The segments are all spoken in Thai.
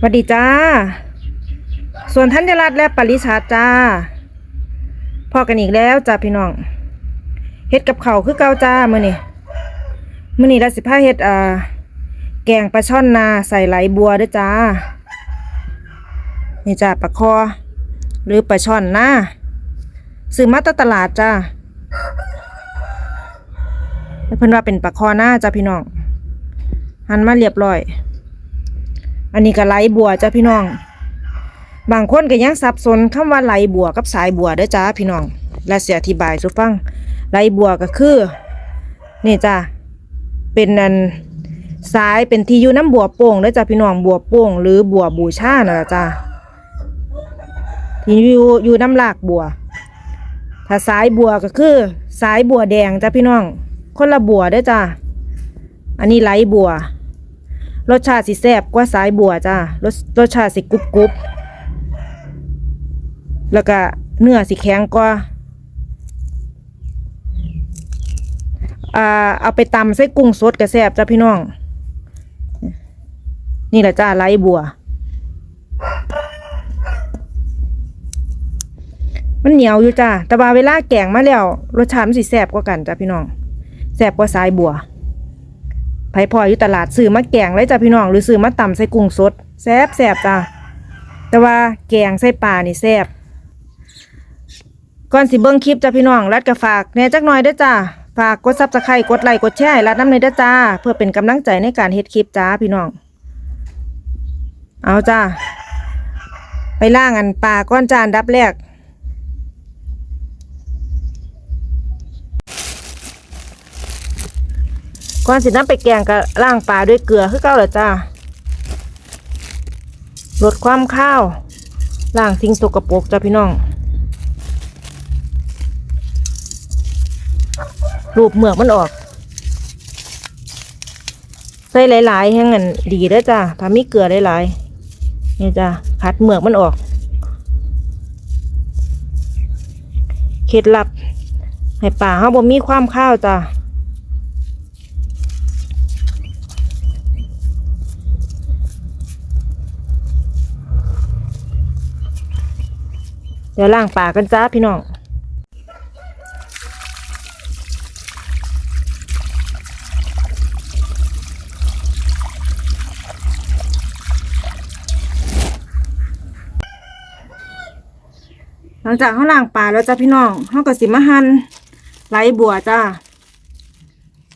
สวัสดีจ้า ส่วนธัญรัตน์และปริชาจ้าพอกันอีกแล้วจ้าพี่น้องเฮ็ดกับเขาคือเก่าจ้ามื้อนี้มื้อนี้เราสิพาเฮ็ดอ่า แกงปลาช่อนนาใส่ไหลบัวด้อจ้า นี่จ้าปลาคอ หรือปลาช่อนนาซื้อมาจาตลาดจ้าเพิ่นว่าเป็นปลาคอหน้าจ้าพี่น้อง หันมาเรียบร้อย อันนี้ก็ไหลบัวจ้าพี่น้อง บางคนก็ยังสับสนคำว่าไหลบัวกับสายบัวเด้อจ้าพี่น้อง และเสียอธิบายสู่ฟังไหลบัวก็คือ นี่จ้าเป็นนันสายเป็นที่อยู่น้ำบัวโป่งเด้อจ้าพี่น้องบัวโป่งหรือบัวบูชานั่นล่ะจ้าที่อยู่อยู่น้ำลากบัว ถ้าสายบัวก็คือ สายบัวแดงจ้าพี่น้อง คนละบัวเด้อจ้าอันนี้ไหลบัว รสชาติสิแซ่บกว่าสายบัวจ้ารสรสชาติสิกรุบกรุบแล้วก็เนื้อสิแข็งกว่าอ่าเอาไปตำใส่กุ้งสดก็แซบจ้าพี่น้อง นี่แหละจ้าไรบัว มันเหนียวอยู่จ้าแต่ว่าเวลาแกงมาแล้วรสชาติมันสิแซบกว่ากันจ้าพี่น้องแซบกว่าสายบัว ไผพออยู่ตลาดซื้อมาแกงเลยจ้ะพี่น้องหรือซื้อมาตำใส่กุ้งสดแซ่บแซ่บจ้ะแต่ว่าแกงใส่ปลานี่แซ่บก่อนสิเบิ่งคลิปจ้ะพี่น้องรัดก็ฝากแน่จักหน่อยเด้อจ้าฝากกดซับสไครต์กดไลค์กดแชร์รัดน้ำในอยเด้อจ้า เพื่อเป็นกำลังใจในการเฮ็ดคลิปจ้าพี่น้อง เอาจ้าไปล่างอันปลาก้อนจานดับแรก ก่อนสิน้ำไปแกงกับล่างปลาด้วยเกลือคือเก่าเหรอจ้าลดความข้าวล่างสิ่งสกปรกจ้าพี่น้องรูปเหมือกมันออก ใส่หลายๆแห้งเงินดีเด้อจ้าถ้ามีเกลือหลายๆนี่จ้าคัดเหมือกมันออกเคล็ดลับให้ป่าเฮาบ่มีความข้าวจ้า เดี๋ยวล้างปากกันจ้าพี่น้องหลังจากเขาล้างปลาแล้วจ้าพี่น้องเขาก็สิมาหั่นไหลบัวจ้า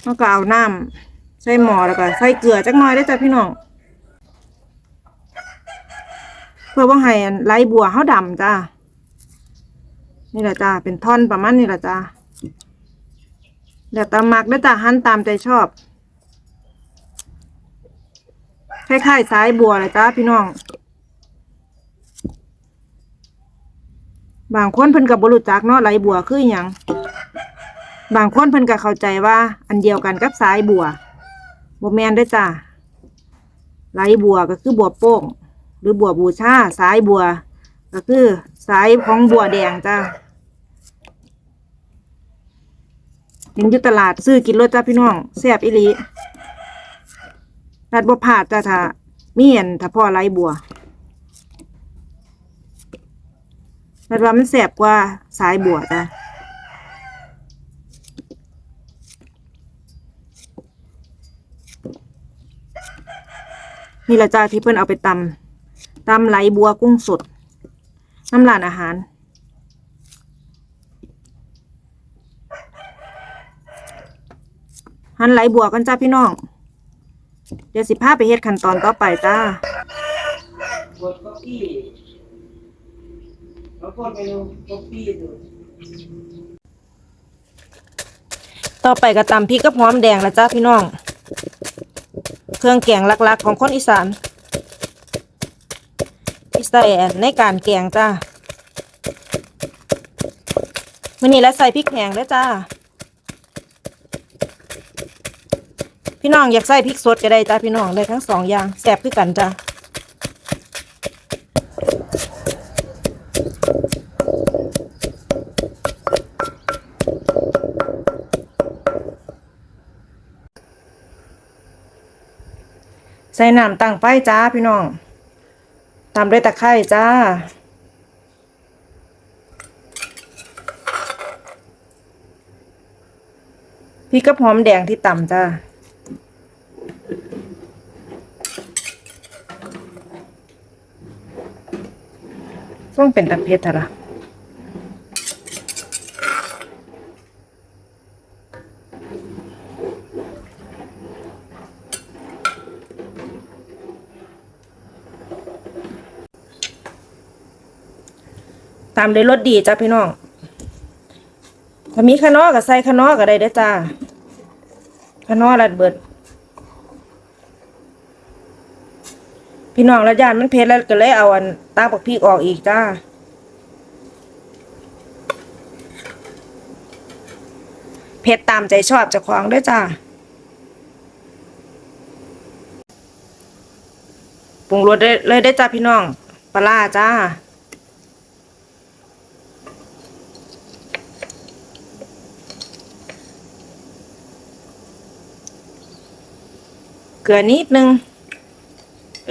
เขาก็เอาน้ำใส่หมอแล้วก็ใส่เกลือจักหน่อยได้จ้าพี่น้องเพื่อว่าให้ไหลบัวเขาดำจ้า นี่แหละจ้าเป็นท่อนประมาณนี้แหละจ้าเดี๋ยวตามมักได้จ้าหั่นตามใจชอบคล้ายๆสายบัวเลยจ้าพี่น้อง บางคนเพิ่นกับบรู้จักเนาะไหลบัวคืออยังบางคนเพิ่นก็เข้าใจว่า อันเดียวกันกับสายบัวบแมนเด้จ้าไหลบัวก็คือบัวโป่งหรือบัวบูชาสายบัว ก็คือสายของบัวแดงจ้า เห็นอยู่ตลาดซื้อกินรถจ้าพี่น้องแซ่บอีหลีรัดบ่พลาดจ้าถ้ามีเห็นถ้าพ่อไหลบัวรัดว่ามันแซ่บกว่าสายบัวจ้านี่ละจ้าที่เพิ่นเอาไปตำตำไหลบัวกุ้งสดน้ำร้านอาหาร หันไหลบัวกันจ้าพี่น้อง เดี๋ยวสิพาไปเฮ็ดขั้นตอนต่อไปจ้ากดก๊อปปี้แล้วกดเมนูก๊อปปี้ดูต่อไปก็ตำพริกกับหอมแดงละจ้าพี่น้อง เครื่องแกงหลักๆ ของคนอีสานอีสานในการแกงจ้ามื่อนี้แล้วใส่พริกแห้งด้วจ้า พี่น้องอยากใส่พริกสดก็ได้จ้าพี่น้องได้ทั้งสองอย่างแซ่บคือกันจ้าใส่น้ำตั้งไฟจ้าพี่น้อง ตามด้วยตะไคร้จ้า พริกกระหอมแดงที่ต่ำจ้า ต้องเป็นตะเพ็ดเถอะละตามด้วยรสดีจ้าพี่น้อง ถ้ามีขะนอก็ใส่ขะนอก็ได้ด้จ้าขะนอรัดเบิด พี่น้องและญาติมันเผ็ดแล้วก็เลยเอาอันตาปักพริกออกอีกจ้าเผ็ดตามใจชอบเจ้าของด้วยจ้าปรุงรสได้เลยได้จ้าพี่น้องปลาร้าจ้าเกลือนิดนึง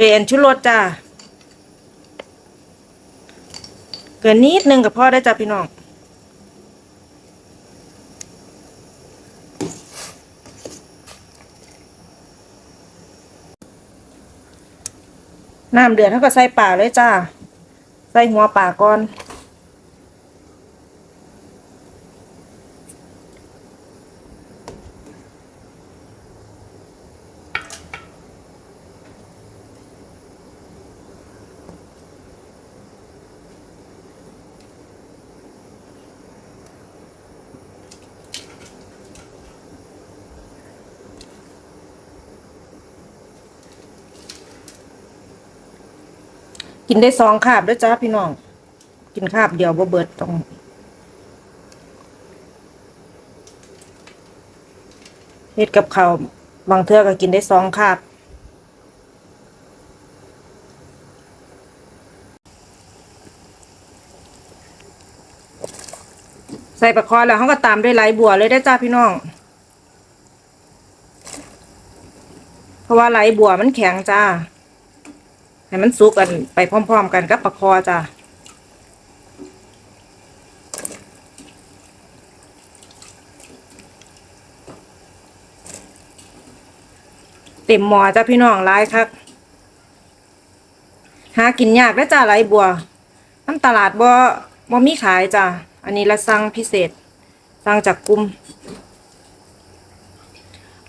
เอ็นชุรสจ้าเกินนิดนึงกับพ่อได้จ้าพี่น้อง น้ำเดือดเท่ากับใส่ป่าเลยจ้า ใส่หัวป่าก่อน กินได้สองคาบด้วยจ้าพี่น้อง กินคาบเดียวบ่เบิดตรงเฮ็ดกับข้าวบางเทื่อก็กินได้สองคาบใส่ปลาคอแล้วเขาก็ตามด้วยไหลบัวเลยได้จ้าพี่น้อง เพราะว่าไหลบัวมันแข็งจ้า ให้มันสุกกันไปพร้อม ๆ กันกับปลาคอจ้ะเต็มหมอจ้ะพี่น้องหลายคักหากินยากแล้จ้าไหลบัวน้ำตลาดบ่บ่มีขายจ้ะอันนี้ละสั่งพิเศษสั่งจากกลุ่ม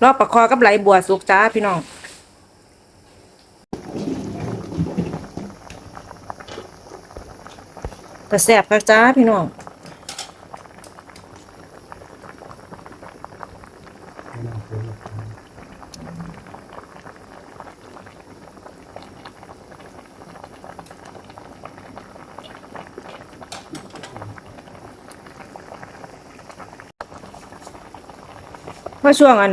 รอบปลาคอกับไหลบัวสุกจ้าพี่น้อง แต่แสบคักจ้าพี่น้องพอช่วงอัน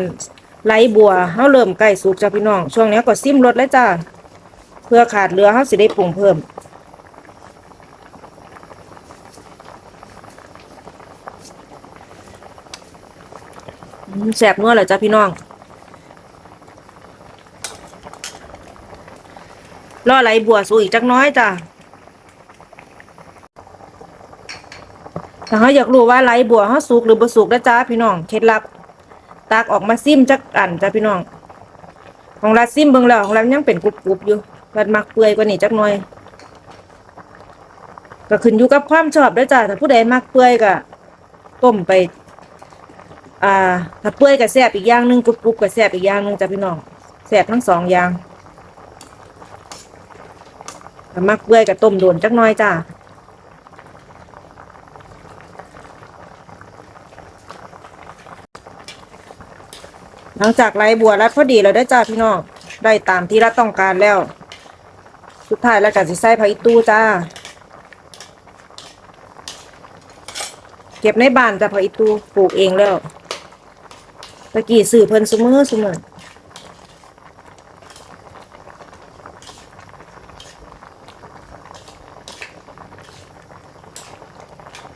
ไหลบัวเขาเริ่มใกล้สุกจ้าพี่น้อง ช่วงนี้ก็ซิมรสแล้วจ้า เพื่อขาดเหลือเขาสิได้ปรุงเพิ่ม แสบนัวเหรอจ้าพี่น้องรอไหลบัวสูอีกจักน้อยจ้ะถ้าเขาอยากรู้ว่าไหลบัวเขาสุกหรือบ่สุกนะจ้าพี่น้อง เคล็ดลับตักออกมาซิมจักอันจ้าพี่น้อง ของรัดซิมเบิ่งแล้วของรัดยังเป็นกรุบๆอยู่รัดมักเปื่อยกว่านี้จักน่อยก็ขึ้นอยู่กับความชอบด้วยจ้าถ้าผู้ใดมักเปื่อยก็ต้มไป อ่าถ้าเปื่อยกับแซ่บอีกอย่างหนึ่งกรุบกรุบกับแซ่บอีกอย่างหนึ่งจ้ะพี่น้องแซ่บทั้งสองอย่างมักเปื่อยกับต้มโดนจักหน้อยจ้าหลังจากไรบัวรัดพอดีเราได้จ้าพี่น้องได้ตามที่เรัดต้องการแล้ว สุดท้ายแล้วกันสิใส่ผักอีตู้จ้า เก็บในบ้านจ้ะผักอีตู้ปลูกเองแล้ว ตะกี้สื่อเพิ่นซุมือซุมือ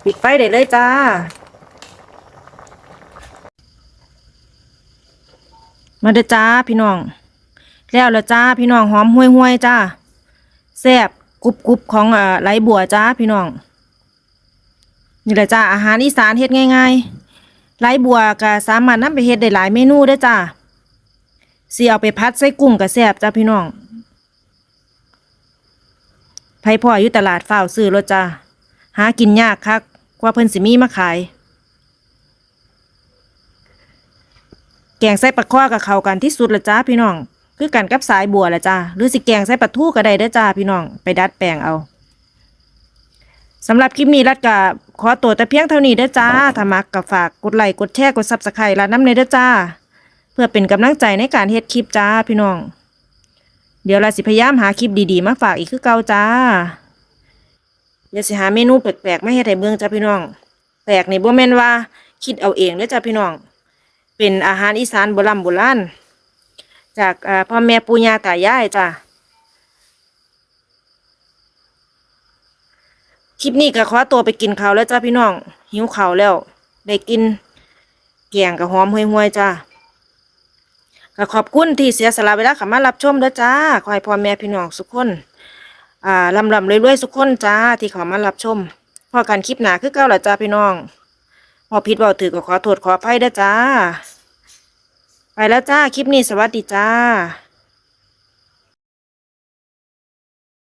ปิดไฟได้เลยจ้า มาเด้อจ้าพี่น้อง แล้วล้วจ้าพี่น้องหอมห้วยห้วยๆจ้าแซ่บกรุบกรุบของอ่าไหลบัวจ้าพี่น้อง นี่แหละจ้าอาหารอีสานเฮ็ดง่าย ๆ ไหลบัวก็สามารถนำไปเฮ็ดได้หลายเมนูเด้จ้าสิเอาไปพัดใส่กุ้งก็แซ่บจ้าพี่น้องไผพ่ออยู่ตลาดฝ้าวซื้อรถจ้าหากินยากคักกว่าเพิ่นสิมีมาขาย แกงใส่ปลาข้อกับเขากันที่สุดละจ้าพี่น้อง คือกันกับสายบัวละจ้าหรือสิแกงใส่ปลาทูก็ได้เด้อจ้าพี่น้องไปดัดแปลงเอาสำหรับคลิปนี้รัดกับ ขอตัวแต่เพียงเท่านี้เด้อจ้า ถ้ามักกับฝากกดไลค์ กดแชร์ กดซับสไครต์และน้ำในเด้อจ้า เพื่อเป็นกำลังใจในการเฮ็ดคลิปจ้าพี่น้อง เดี๋ยวเราสิพยายามหาคลิปดีๆ มาฝากอีกคือเก่าจ้า เดี๋ยวสิหาเมนูแปลกๆมาเฮ็ดให้เบิ่งจ้าพี่น้อง แปลกนี่บ่แม่นว่าคิดเอาเองเด้อจ้าพี่น้อง เป็นอาหารอีสานโบราณโบราณจากอ่าพ่อแม่ปู่ย่าตายายจ้ะ คลิปนี้ก็ขอตัวไปกินข้าวแล้วจ้าพี่น้อง หิวข้าวแล้ว ได้กินแกงกับหอมห่วยๆจ้าก็ขอบคุณที่เสียสละเวลาขามารับชมด้อจ้าขอให้พ่อแม่พี่น้องสุกคนอ่าลำลำรวยๆสุกคนจ้าที่เขามารับชมพอกันคลิปหนาคือเก่าละจ้าพี่น้องพอผิดเบาถือก็ขอโทษขออภัยด้อจ้า ไปแล้วจ้าคลิปนี้สวัสดีจ้า